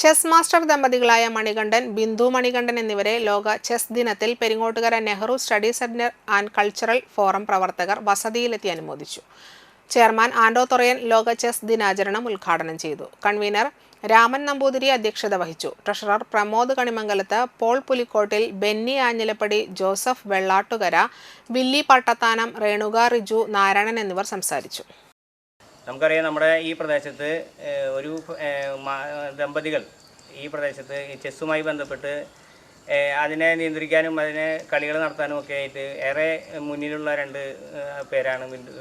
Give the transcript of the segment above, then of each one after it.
Chess master ദമ്പതികളായ മണികണ്ഠൻ ബിന്ദു മണികണ്ഠൻ എന്നിവരെ ലോക ചെസ് ദിനത്തിൽ Peringottukara Nehru study centre and cultural forum പ്രവർത്തകർ വസതിയിലെത്തി അനുമോദിച്ചു. ചെയർമാൻ ആൻഡോ തൊറയൻ ലോക ചെസ് ദിനാചരണം ഉദ്ഘാടനം ചെയ്തു. കൺവീനർ രാമൻ നമ്പൂതിരി അധ്യക്ഷത വഹിച്ചു. Treasurer Pramod Kanimangalath Paul Pulikkottil Benny Anjilappady Joseph Vellattukara Willy Pattathanam Renuka Riju Narayanan എന്നിവർ സംസാരിച്ചു. നമുക്കറിയാം നമ്മുടെ ഈ പ്രദേശത്ത് ഒരു ദമ്പതികൾ ഈ പ്രദേശത്ത് ചെസ്സുമായി ബന്ധപ്പെട്ട് അതിനെ നിയന്ത്രിക്കാനും അതിനെ കളികൾ നടത്താനും ഒക്കെ ആയിട്ട് ഏറെ മുന്നിലുള്ള രണ്ട് പേരാണ് ബിന്ദു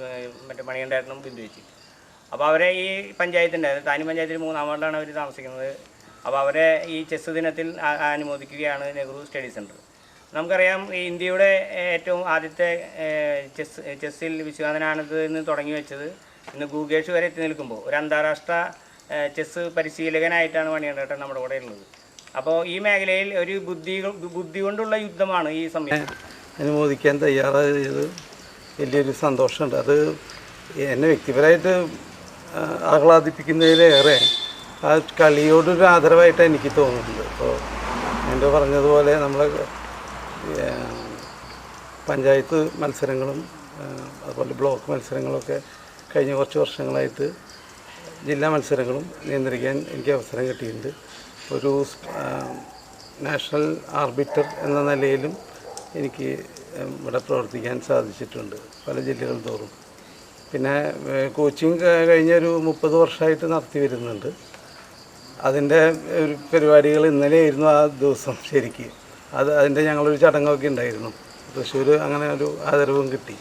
മറ്റേ മണികണ്ഠേട്ടനും ബിന്ദു ചേച്ചി. അപ്പോൾ അവരെ ഈ പഞ്ചായത്തിന്റെ താനി പഞ്ചായത്തിൽ മൂന്നാം വാർഡിലാണ് അവർ താമസിക്കുന്നത്. അപ്പോൾ അവരെ ഈ ചെസ് ദിനത്തിൽ അനുമോദിക്കുകയാണ് നെഹ്റു സ്റ്റഡി സെന്റർ നമുക്കറിയാം ഇന്ത്യയുടെ ഏറ്റവും ആദ്യത്തെ ചെസ് ചെസ്സിൽ വിശ്വനാഥനാനത് എന്ന് തുടങ്ങി വെച്ചത് ഇന്ന് ഗൂഗേഷ് വരെ എത്തി നിൽക്കുമ്പോൾ ഒരു അന്താരാഷ്ട്ര ചെസ് പരിശീലകനായിട്ടാണ് മണികണ്ഠേട്ടൻ നമ്മുടെ കൂടെ ഉള്ളത്. അപ്പോൾ ഈ മേഖലയിൽ ഒരു ബുദ്ധി ബുദ്ധി കൊണ്ടുള്ള യുദ്ധമാണ് ഈ സമയം. അനുമോദിക്കാൻ തയ്യാറായത് വലിയൊരു സന്തോഷമുണ്ട്. അത് എന്നെ വ്യക്തിപരമായിട്ട് ആഹ്ലാദിപ്പിക്കുന്നതിലേറെ ആ കളിയോടൊരു ആദരവായിട്ട് എനിക്ക് തോന്നുന്നുണ്ട് അപ്പോൾ എന്റെ പറഞ്ഞതുപോലെ നമ്മൾ പഞ്ചായത്ത് മത്സരങ്ങളും അതുപോലെ ബ്ലോക്ക് മത്സരങ്ങളൊക്കെ കഴിഞ്ഞ കുറച്ച് വർഷങ്ങളായിട്ട് ജില്ലാ മത്സരങ്ങളും നിയന്ത്രിക്കാൻ എനിക്ക് അവസരം കിട്ടിയിട്ടുണ്ട്. ഒരു നാഷണൽ ആർബിറ്റർ എന്ന നിലയിലും എനിക്ക് ഇവിടെ പ്രവർത്തിക്കാൻ സാധിച്ചിട്ടുണ്ട് പല ജില്ലകൾ തോറും. പിന്നെ കോച്ചിങ് കഴിഞ്ഞ ഒരു മുപ്പത് വർഷമായിട്ട് നടത്തി വരുന്നുണ്ട്. അതിന്റെ ഒരു പരിപാടികൾ ഇന്നലെയായിരുന്നു ആ ദിവസം ശരിക്ക്. അത് അതിന്റെ ഞങ്ങളൊരു ചടങ്ങൊക്കെ ഉണ്ടായിരുന്നു. തൃശ്ശൂർ അങ്ങനെ ഒരു ആദരവും കിട്ടി.